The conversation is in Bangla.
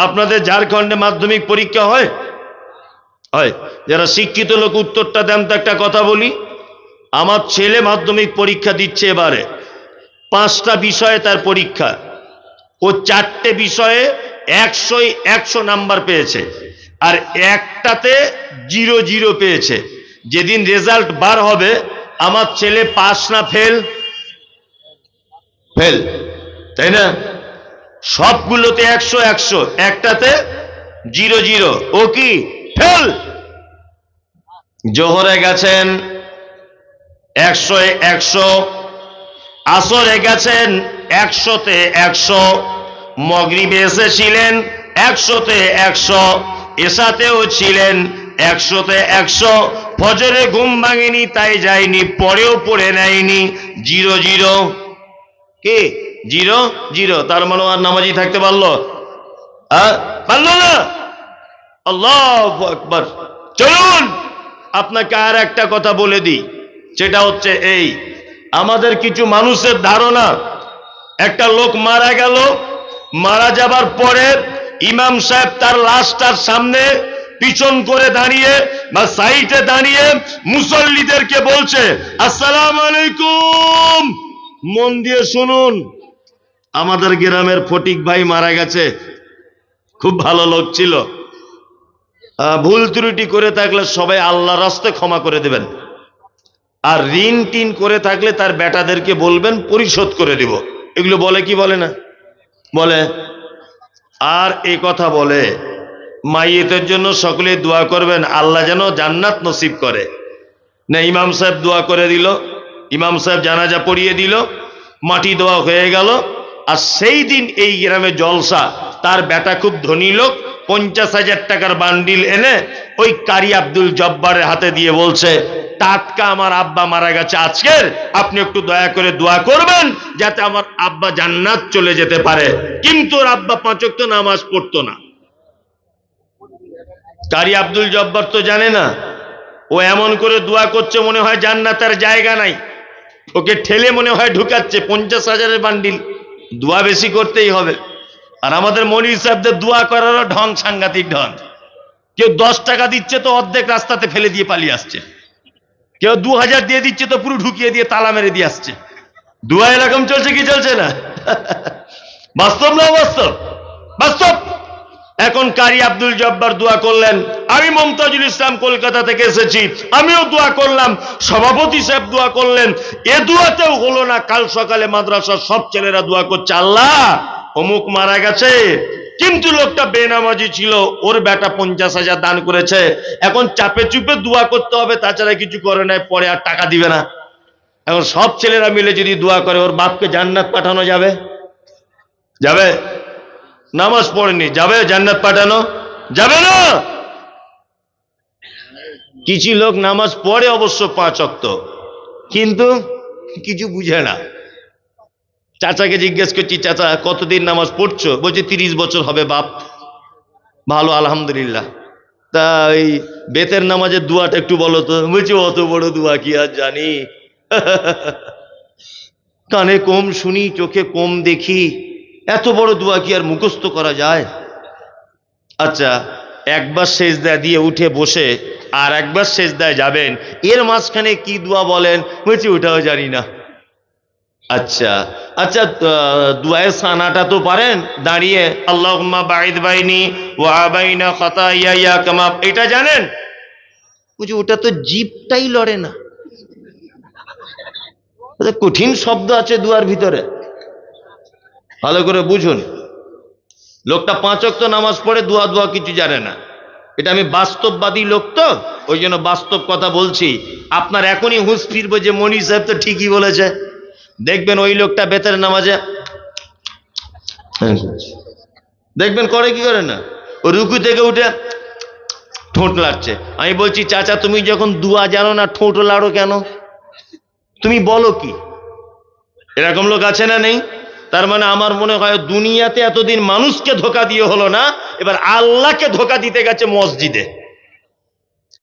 আপনাদের ঝাড়খণ্ডে মাধ্যমিক পরীক্ষা হয়? হয়। যারা শিক্ষিত লোক, উত্তরটা দেন তো একটা কথা বলি। আমার ছেলে মাধ্যমিক পরীক্ষা দিচ্ছে এবারে। পাঁচটা বিষয়ে তার পরীক্ষা। ও চারটে বিষয়ে একশোই, একশো নাম্বার পেয়েছে। আর একটাতে জিরো জিরো পেয়েছে। যেদিন রেজাল্ট বার হবে, আমার ছেলে পাস না, ফেল। ফেল। তাই না? সবগুলোতে একশো একশো। একটাতে জিরো জিরো। ও কি? ফেল! জোহরে গেছেন একশো একশো। আসরে গেছেন একশোতে একশো। মগরিবে এসেছিলেন একশোতে একশো। এসাতেও ছিলেন একশোতে একশো। ফজরে ঘুম ভাঙেনি, তাই যায়নি, পরেও পড়ে নেয়নি। Zero zero. কি? Zero zero. তার মানে আর নামাজি থাকতে পারল। আহ? পারল না? আল্লাহ আকবার। চলুন, আপনাকে আর একটা কথা বলে দিই। সেটা হচ্ছে এই, আমাদের কিছু মানুষের ধারণা, একটা লোক মারা গেল, মারা যাবার পরে ইমাম সাহেব তার লাশটার সামনে পিছন করে দাঁড়িয়ে বা সাইডে দাঁড়িয়ে মুসল্লিদেরকে বলছে, আসসালাম আলাইকুম। মন দিয়ে শুনুন। আমাদের গ্রামের ফটিক ভাই মারা গেছে। খুব ভালো লোক ছিল। ভুল ত্রুটি করে থাকলে সবাই আল্লাহ রাস্তে ক্ষমা করে দেবেন। আর ঋণ টিন করে থাকলে তার বেটাদেরকে বলবেন, পরিশোধ করে দিব। এগুলো বলে কি বলে না? বলে, আর এই কথা বলে, মাইয়েতের জন্য সকলে দোয়া করবেন, আল্লাহ যেন জান্নাত নসিব করে। না, ইমাম সাহেব দোয়া করে দিল। ইমাম সাহেব জানাজা পড়িয়ে দিল। মাটি দোয়া হয়ে গেল। আর সেই দিন এই গ্রামে জলসা। তার বেটা খুব ধনী লোক, পঞ্চাশ হাজার টাকার বান্ডিল এনে ওই কারি আব্দুল জব্বারের হাতে দিয়ে বলছে, টাটকা আমার আব্বা মারা গেছে আজকের, আপনি একটু দয়া করে দোয়া করবেন যাতে আমার আব্বা জান্নাত চলে যেতে পারে। কিন্তু ওর আব্বা পাঁচক তো নামাজ পড়তো না। কারি আব্দুল জব্বার তো জানে না। ও এমন করে দোয়া করছে মনে হয় জান্নাতের জায়গা নাই। ওকে ঠেলে মনে হয় ঢুকাচ্ছে, পঞ্চাশ হাজারের বান্ডিল। দোয়া বেশি করতেই হবে। আর আমাদের মনির সাহেবদের দোয়া করারও ঢং সাংঘাতিক ঢং। কেউ দশ টাকা দিচ্ছে তো অর্ধেক রাস্তাতে ফেলে দিয়ে পালিয়ে আসছে। কেউ দু হাজার দিয়ে দিচ্ছে তো পুরো ঢুকিয়ে দিয়ে তালা মেরে দিয়ে আসছে। দোয়া এরকম চলছে কি চলছে না? বাস্তব না বাস্তব বাস্তব! এখন কারি আব্দুল জব্বার দোয়া করলেন। আমি মমতাজুল ইসলাম কলকাতা থেকে এসেছি। আমিও দোয়া করলাম। সভাপতি সাহেব দোয়া করলেন। এ দোয়াতেও হলো না কাল সকালে মাদ্রাসার সব ছেলেরা দোয়া করছে। আল্লাহ, অমুক মারা গেছে। কিন্তু লোকটা বেনামাজি ছিল। ওর বেটা পঞ্চাশ হাজার দান করেছে। এখন চাপে চুপে দোয়া করতে হবে, তাছাড়া কিছু করে নাই, পরে আর টাকা দিবে না। এখন সব ছেলেরা মিলে যদি দোয়া করে, ওর বাপকে জান্নাত পাঠানো যাবে? যাবে? নামাজ পড়েনি যাবে? জান্নাত পাঠানো? যাবে না! কিছু লোক নামাজ পড়ে অবশ্য পাঁচ অক্ত। কিন্তু কিছু বুঝে না। চাচাকে জিজ্ঞেস করছি, চাচা, কতদিন নামাজ পড়ছো? বলছে, তিরিশ বছর হবে বাপ। ভালো, আলহামদুলিল্লাহ। তা এই বেতের নামাজের দুয়াটা একটু বলো তো। বলছি, অত বড় দুয়া কি আর জানি? কানে কম শুনি, চোখে কম দেখি। এত বড় দোয়া কি আর মুখস্থ করা যায়? আচ্ছা একবার সেজদা দিয়ে উঠে বসে আর একবার সেজদায় যাবেন, এর মাঝখানে কি দোয়া বলেন? বলছি ওটাও জানি না। আচ্ছা আচ্ছা দুয়ায় সানাটা তো পারেন, দাঁড়িয়ে আল্লাহ বাইদ বাইনি ইয়া এটা জানেন? বলছি, ওটা তো জিপটাই লড়ে না। ওটা কঠিন শব্দ আছে দুয়ার ভিতরে। ভালো করে বুঝুন। লোকটা পাঁচ অক্ত নামাজ পড়ে দোয়া দোয়া কিছু জানে না। এটা আমি বাস্তববাদী লোক তো, ওই জন্য বাস্তব কথা বলছি। আপনার এখনই হুঁশ ফিরবো যে মনি সাহেব তো ঠিকই বলেছে। দেখবেন ওই লোকটা বেতের নামাজে দেখবেন করে কি করে না? ও রুকু থেকে উঠে ঠোঁট লাড়ছে। আমি বলছি, চাচা, তুমি যখন দুয়া জানো না ঠোঁট লাড়ো কেন? তুমি বলো কি? এরকম লোক আছে না নেই? তার মানে আমার মনে হয় দুনিয়াতে এতদিন মানুষকে ধোকা দিয়ে হলো না, এবার আল্লাহকে ধোকা দিতে গেছে মসজিদে।